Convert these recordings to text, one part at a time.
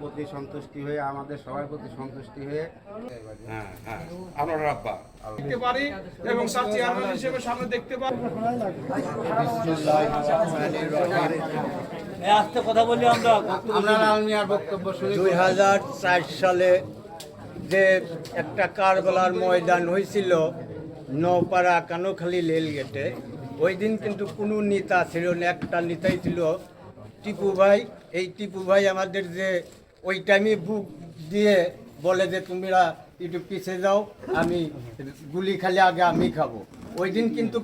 প্রতি সন্তুষ্টি হয়ে আমাদের সবার প্রতি সন্তুষ্টি হয়ে। হ্যাঁ হ্যাঁ। দেখতে পারি এবং চেয়ারম্যান হিসেবে সামনে দেখতে পারি। আমরা। বক্তব্য শুনি। দুই হাজার চার সালে যে একটা কারবালার ময়দান হয়েছিল নৌপাড়া কানোখালী রেল গেটে ওই দিন কিন্তু কোনো নেতা ছিল না একটা নেতাই ছিল টিপু ভাই এই টিপু ভাই আমাদের যে ওই টাইমে বুক দিয়ে বলে যে তোমরা একটু পিছিয়ে যাও আমি গুলি খালি আগে আমি খাব। ওই দিন কিন্তু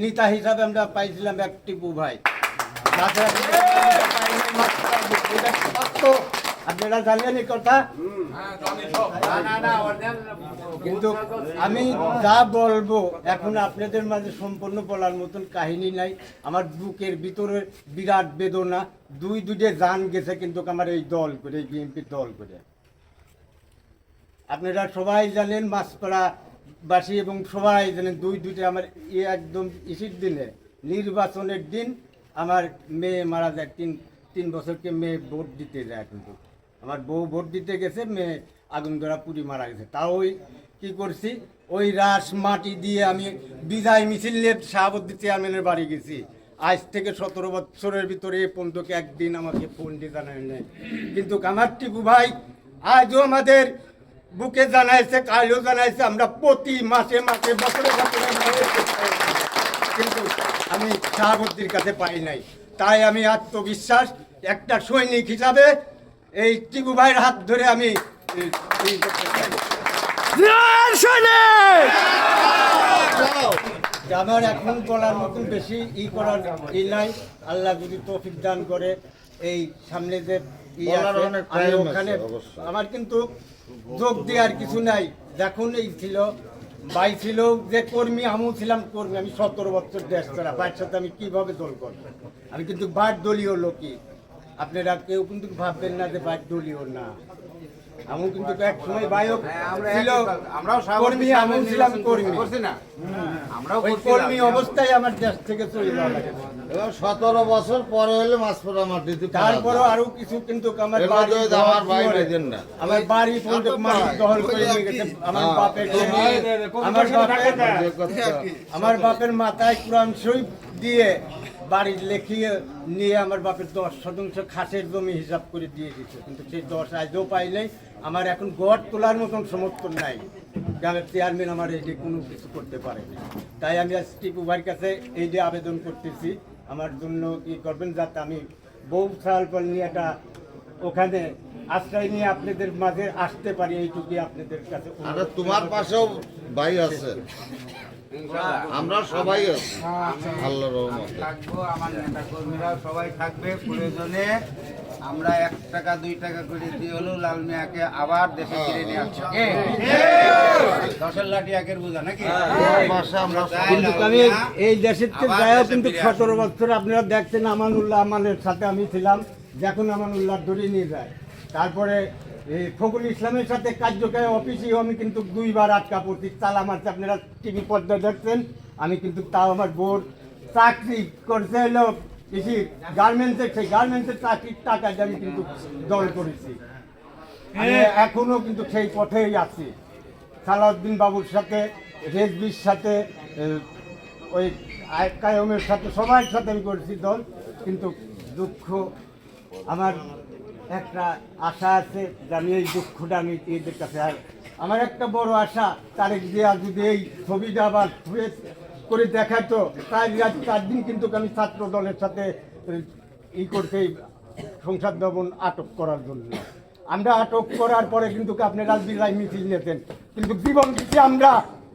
নেতা হিসাবে আমরা পাইছিলাম এক টিপু ভাই। আপনারা জানলেন এই কথা? কিন্তু আমি যা বলব, এখন আপনাদের মাঝে সম্পূর্ণ বলার মতন কাহিনী নাই। আমার বুকের ভিতরে বিরাট বেদনা, দুই দুটে জান গেছে কিন্তু আমার এই দল করে বিএনপির দল করে। আপনারা সবাই জানেন মাছপাড়া বাসী এবং সবাই জানেন দুই দুইটা আমার ই একদম ইসির দিনে। নির্বাচনের দিন আমার মেয়ে মারা যায়, তিন তিন বছরকে মেয়ে ভোট দিতে যায় কিন্তু। আমার বউ ভোট দিতে গেছে, মেয়ে আগুন ধরা পুরি মারা গেছে। তা ওই কী করছি? ওই রাস মাটি দিয়ে আমি বিদায় মিছিল নিয়ে শাহাবুদ্দি চেয়ারম্যানের বাড়ি গেছি। আজ থেকে সতেরো বছরের ভিতরে পর্যন্ত একদিন আমাকে ফোন দিয়ে জানায় নেই। কিন্তু আমার টিপু ভাই আজও আমাদের বুকে জানাইছে কালও জানাইছে, আমরা প্রতি মাসে মাসে, বছরে বছরে কিন্তু আমি শাহাবুদ্দির কাছে পাই নাই। তাই আমি আত্মবিশ্বাস একটা সৈনিক হিসাবে এই টিপু ভাইয়ের হাত ধরে আমি আমার এখন বলার মতন বেশি ই করার ই নাই। আল্লাহ যদি তৌফিক দান করে এই সামনে যে ই আছে, আমি ওখানে আমার কিন্তু যোগ দেওয়ার কিছু নাই। যখন এই ছিল বাই ছিল যে কর্মী আমিও ছিলাম কর্মী। আমি সতেরো বছর দেশ ছাড়া বাইর সাথে আমি কীভাবে দল করব? আমি কিন্তু বার দলীয় লোকই। আপনারা কেউ কিন্তু ভাববেন না যে বার দলীয় না। আমি কিন্তু এক সময় বায়ক ছিল আমরাও কর্মী আমিও ছিলাম কর্মী। করছি না। আমরাও কর্মী অবস্থায় আমার দেশ থেকে চলে যাওয়া লাগে। এবং সতেরো বছর পরে হলে মাছ পড়া মাটিতে তারপরও আরও কিছু কিন্তু আমার বাড়ি দখল আমার না। আমার বাড়ি পর্যন্ত দখল করে নিয়ে গেছে আমার বাপের আমার বাপের আমার বাপের মাথায় কোরআন শরীফ দিয়ে বাড়ি লেখিয়ে নিয়ে আমার বাপের দশ শতাংশ খাসের জমি হিসাব করে দিয়ে দিচ্ছে কিন্তু সেই দশ আজও পাই নাই। আমার এখন গড় তোলার মতন সমর্থন নাই। গ্রামের চেয়ারম্যান আমার এই যে কোনো কিছু করতে পারে তাই আমি আজ টিপু ভাইয়ের কাছে এই যে আবেদন করতেছি। আমার জন্য কি করবেন যাতে আমি বউ সাল পর নিয়ে একটা ওখানে আশ্রয় নিয়ে আপনাদের মাঝে আসতে পারি, এইটুকুই আপনাদের কাছে তোমার পাশেও ভাই আছে। আমরা সবাই আছি। থাকব আমার নেতা কর্মীরাও সবাই থাকবে প্রয়োজনে। আমরা এক টাকা দুই টাকা করে দিয়ে হলেও লাল মিয়াকে আবার দেশে ফিরে নিয়ে আসব। দশের লাঠি একের বোঝা নাকি? লাল আমি মিয়া এই দেশের যাইও কিন্তু সতেরো বছর আপনারা দেখছেন আমানুল্লাহ আমানের সাথে আমি ছিলাম। যখন আমানুল্লাহ ধরে নিয়ে যায় তারপরে এই ফখরুল ইসলামের সাথে কার্যকরী অফিসেও আমি কিন্তু দুইবার আটকা পড়ছি। তালা মারছে আপনারা টিভি পর্দা দেখছেন আমি কিন্তু তাও আমার বোর চাকরি করতে হলো কৃষি গার্মেন্টসের সেই গার্মেন্টসের চাকরির টাকা আমি কিন্তু দল করেছি। আমি এখনও কিন্তু সেই পথেই আছি। সালাউদ্দিন বাবুর সাথে রেজবির সাথে ওই কায়মের সাথে সবার সাথে আমি করেছি দল। কিন্তু দুঃখ আমার একটা আশা আছে যে আমি এই দুঃখটা আমি এদের কাছে আর আমার একটা বড় আশা তারেক জিয়া যদি এই ছবিটা আবার করে দেখাতো তাই আজ চার দিন কিন্তু আমি ছাত্র দলের সাথে ই করতে সংসদ ভবন আটক করার জন্য। আমরা আটক করার পরে কিন্তু আপনারা বিলাই মিছিল নিতেন কিন্তু জীবন দিচ্ছি আমরা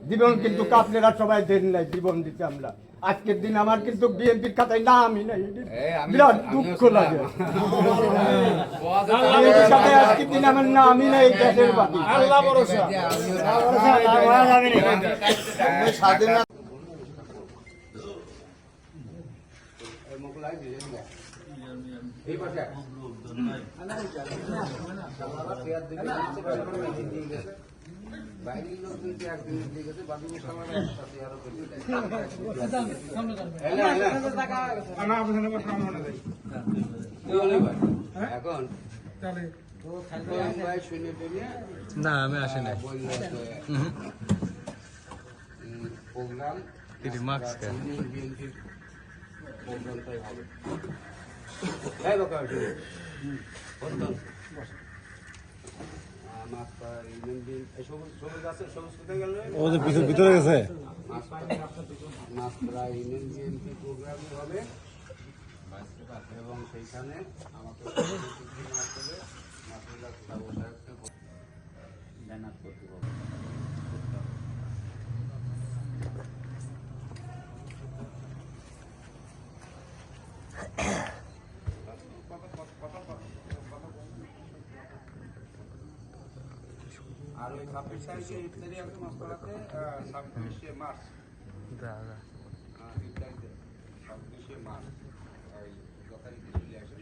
জীবন কিন্তু আপনারা সবাই দেন নাই জীবন দিচ্ছি আমরা। আজকের দিন আমার কিন্তু বিএনপির খাতায় নামই নাই। বিরাট দুঃখ লাগে। আল্লাহ ভরসা। স্বাধীনতা বাইরের লোক দিয়ে গেছে বাকি মুসলমান একসাথে আরও না বসে এখন না আমি আসি নাই। প্রোগ্রাম এটি মাস্ক? ভিতরে গেছে? মাস্টারা ইউনিয়ন বিএনপি প্রোগ্রামই হবে। এবং সেইখানে আমাকে ব্যানার করতে হবে আর ওই ছাব্বিশ তারিখে ইফতারি আছে মাস্টারাতে ছাব্বিশে মার্চ ছাব্বিশে মার্চ ওই যথারীতি চলে আসেন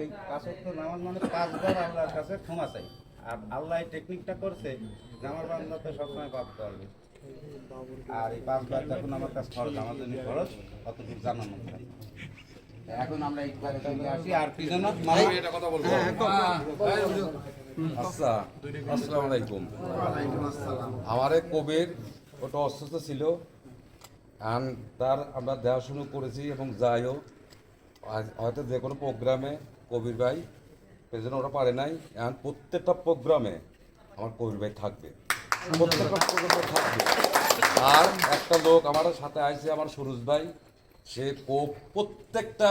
এই কাছে তো নামাজ মানে পাঁচবার আল্লাহর কাছে ক্ষমা চাই। আর আল্লাহ এই টেকনিকটা করছে যে আমার বান্দা তো সবসময় পাপ করবে। আর এই পাঁচবার যখন আমার কাছে খরচ আমার জন্য খরচ অতটুকু জানার মধ্যে এখন আমরা একবারে চলে আসি। আর পিছনে কথা বলব। আচ্ছা আসসালামু আলাইকুম। আমার এক কবির ওটা অসুস্থ ছিল আর তার আমরা দেখাশুনো করেছি এবং যাইও হয়তো যে কোনো প্রোগ্রামে কবির ভাই প্রেজেন্ট ওরা পারে নাই। এখন প্রত্যেকটা প্রোগ্রামে আমার কবির ভাই থাকবে। প্রত্যেকটা প্রোগ্রামে থাকবে। আর একটা লোক আমার সাথে আসছে আমার সুরজ ভাই। সে প্রত্যেকটা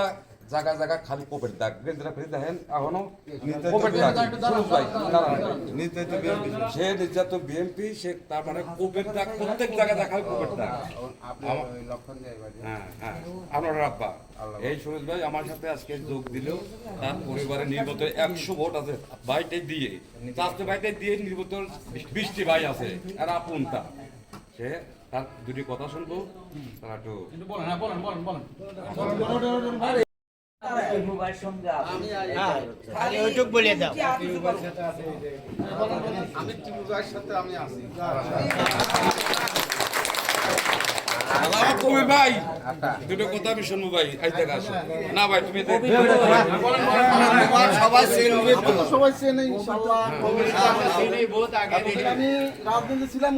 জায়গা জায়গা খালি কোপের দাগ। যেটা ফেলে দেখেন এখনও কোপের দাগ। সুরজ ভাই। সে নির্যাত বিএমপি সে তার মানে কোপের দাগ প্রত্যেক জায়গায় দেখা হয় কোপের দাগ। হ্যাঁ হ্যাঁ। আপনার আব্বা এই সুরেশ ভাই আমার সাথে আজকে যোগ দিল। তার পরিবারের নির্বাচনে একশো ভোট আছে ভাইটাই দিয়ে চারটে ভাইটাই দিয়ে নির্বাচন বৃষ্টি ভাই আছে আর আপন তা। সে তার দুটি কথা শুনব। তারা একটু ওইটুক বলে দাও আমি ভাই আচ্ছা দুটো কথা আমি শুনব ভাই আজ দেখা আসো। না ভাই তুমি সবাই সবাই চেনে আমি রাজনীতি ছিলাম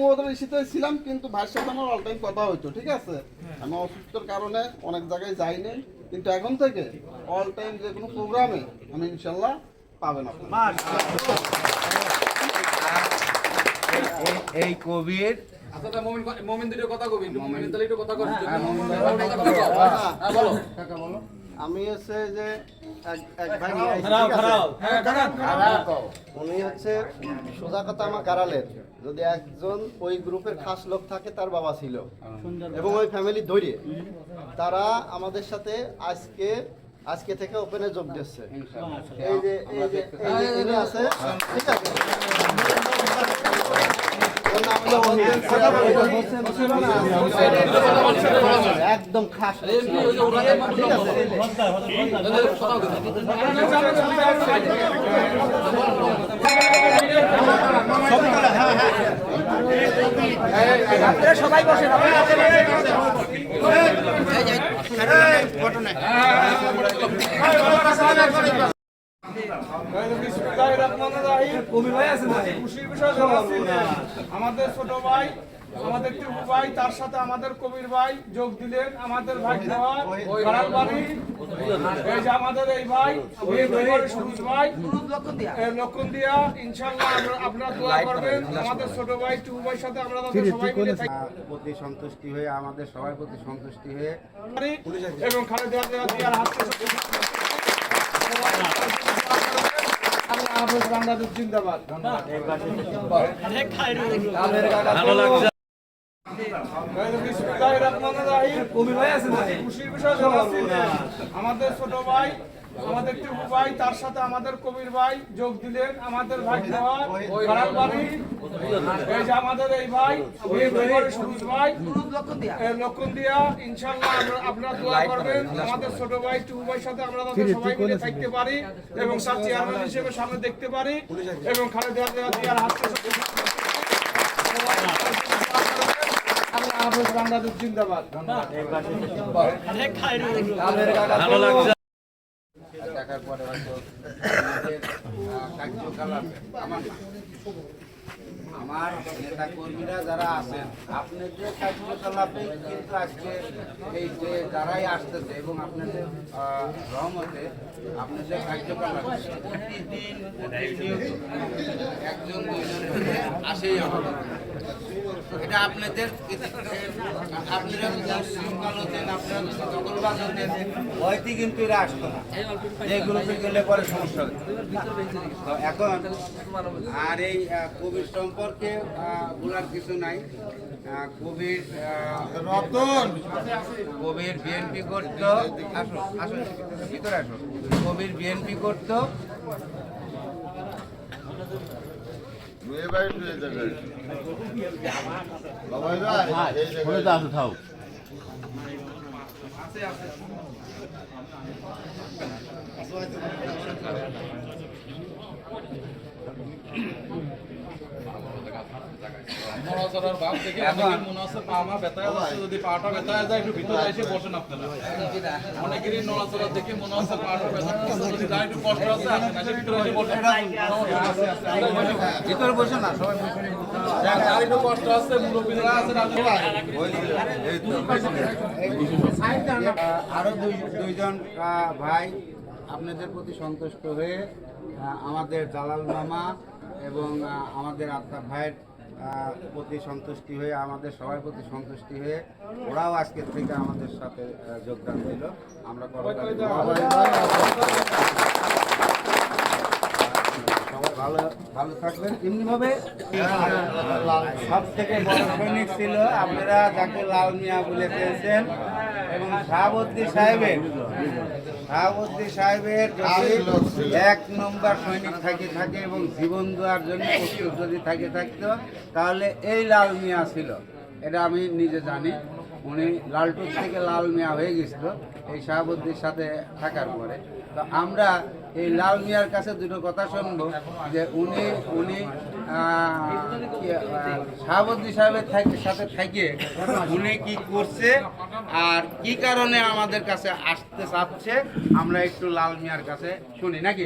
ছিলাম কিন্তু ভাইয়ের সাথে আমার অল টাইম কথা হইতো ঠিক আছে? আমি অসুস্থর কারণে অনেক জায়গায় যাইনি। কিন্তু এখন থেকে অল টাইম যে কোনো প্রোগ্রামে আমি ইনশাল্লাহ পাবেন না এই- এই কবির আচ্ছা তা মোমিন মোমিন দুটো কথা কবি। মোমিন। তাহলে একটু কথা বলো। আমি হচ্ছে যে এক- ভাই আছে? উনি হচ্ছে সোজা কথা আমার গারালের যদি একজন ওই গ্রুপের খাস লোক থাকে তার বাবা ছিল। এবং ওই ফ্যামিলি ধরে তারা আমাদের সাথে আজকে আজকে থেকে ওপেনে যোগ দিচ্ছে এই যে এই যে আছে। ঠিক আছে। একদম খাস আছে বিসমিল্লাহির কবি ভাই আছে না আমাদের ছোট ভাই আমাদের টিপু ভাই তার সাথে আমাদের কবির ভাই যোগ দিলেন আমাদের ভাই বাড়ি। এই যে আমাদের এই ভাই সুরজ ভাই লক্ষণ দিয়া ইনশাল্লাহ আমরা- আপনারা দোয়া করবেন। আমাদের ছোট ভাই টিপু ভাইয়ের সাথে আমরা সবাই মিলে প্রতি সন্তুষ্টি হয়ে আমাদের সবার প্রতি সন্তুষ্টি হয়ে। এবং খালেদা জিয়ার হাত থেকে আল্লাহ হাফেজ বাংলাদেশ জিন্দাবাদ। জানাচ্ছি। যে আমাদের ছোট ভাই আমাদের টিপু ভাই তার সাথে আমাদের কবির ভাই যোগ দিলেন আমাদের ভাই দেওয়া বাড়ি। এই যে আমাদের এই ভাই ভাই লক্ষণ দিয়া ইনশাল্লাহ আপনারা দোয়া করবেন। আমাদের ছোট ভাই টুকু ভাইয়ের সাথে আমরা সবাই মিলে থাকতে পারি এবং তার চেয়ারম্যান হিসেবে সামনে দেখতে পারি এবং খালেদা জিয়ার হাত থেকে আল্লাহ হাফেজ বাংলাদেশ দেখার পরে হয়তো কার্যকলাপ। আমার আমার নেতা কর্মীরা যারা আছেন, আপনাদের কার্যকলাপে কিন্তু আজকে এই যে যারাই আসতেছে এবং আপনাদের রহমতে আপনাদের কার্যকলাপ প্রতিদিন একজন দুইজন আসেই আমাদের এটা আপনাদের আপনারা শৃঙ্খল হতেন আপনারা দখলবাজ হতেন হয়তো কিন্তু এরা আসতো না। যে গ্রুপে গেলে পরে সমস্যা হতো। তো এখন আর এই কোভিড সম্পর্কে বলার কিছু নাই। কোভিড রতন! কোভিড বিএনপি করতো। আসো আসো ভিতরে আসো। কোভিড বিএনপি করতো। মেয়ে বাড়ি নিয়ে যাবে বাবা ভাই এই জায়গায় ভাব দেখে অনেকের মনে হচ্ছে পা মা ব্যথা যাচ্ছে যদি পাটা ব্যথা যায়, একটু ভিতরে এসে বসেন আপনারা। অনেকেরই নড়াচড়া দেখে মনে হচ্ছে পাটা একটু কষ্ট আছে এসে ভিতরে এসে বসেন। ভিতরে বসে না, সবাই আরও দুই দুইজন ভাই আপনাদের প্রতি সন্তুষ্ট হয়ে আমাদের জালাল মামা এবং আমাদের আত্মা ভাইয়ের প্রতি সন্তুষ্টি হয়ে, আমাদের সবার প্রতি সন্তুষ্টি হয়ে ওরাও আজকের থেকে আমাদের সাথে যোগদান দিল। আমরা ভালো ভালো থাকবেন। এমনিভাবে সব থেকে বড় সৈনিক ছিল আপনারা যাকে লাল মিয়া বলে পেয়েছেন এবং শাহাবুদ্দি সাহেবের। শাহাবুদ্দি সাহেবের যদি এক নম্বর সৈনিক থাকে থাকে এবং জীবন দেওয়ার জন্য যদি থাকে, থাকতো, তাহলে এই লাল মিয়া ছিল। এটা আমি নিজে জানি। উনি লালটুর থেকে লাল মিয়া হয়ে গেছিল এই শাহাবুদ্দির সাথে থাকার পরে। তো আমরা এই লাল মিয়ার কাছে দুটো কথা শুনব যে উনি উনি আহ, সাহেবের সাথে থেকে উনি কি করছে আর কি কারণে আমাদের কাছে আসতে চাচ্ছে আমরা একটু লাল মিয়ার কাছে শুনি নাকি?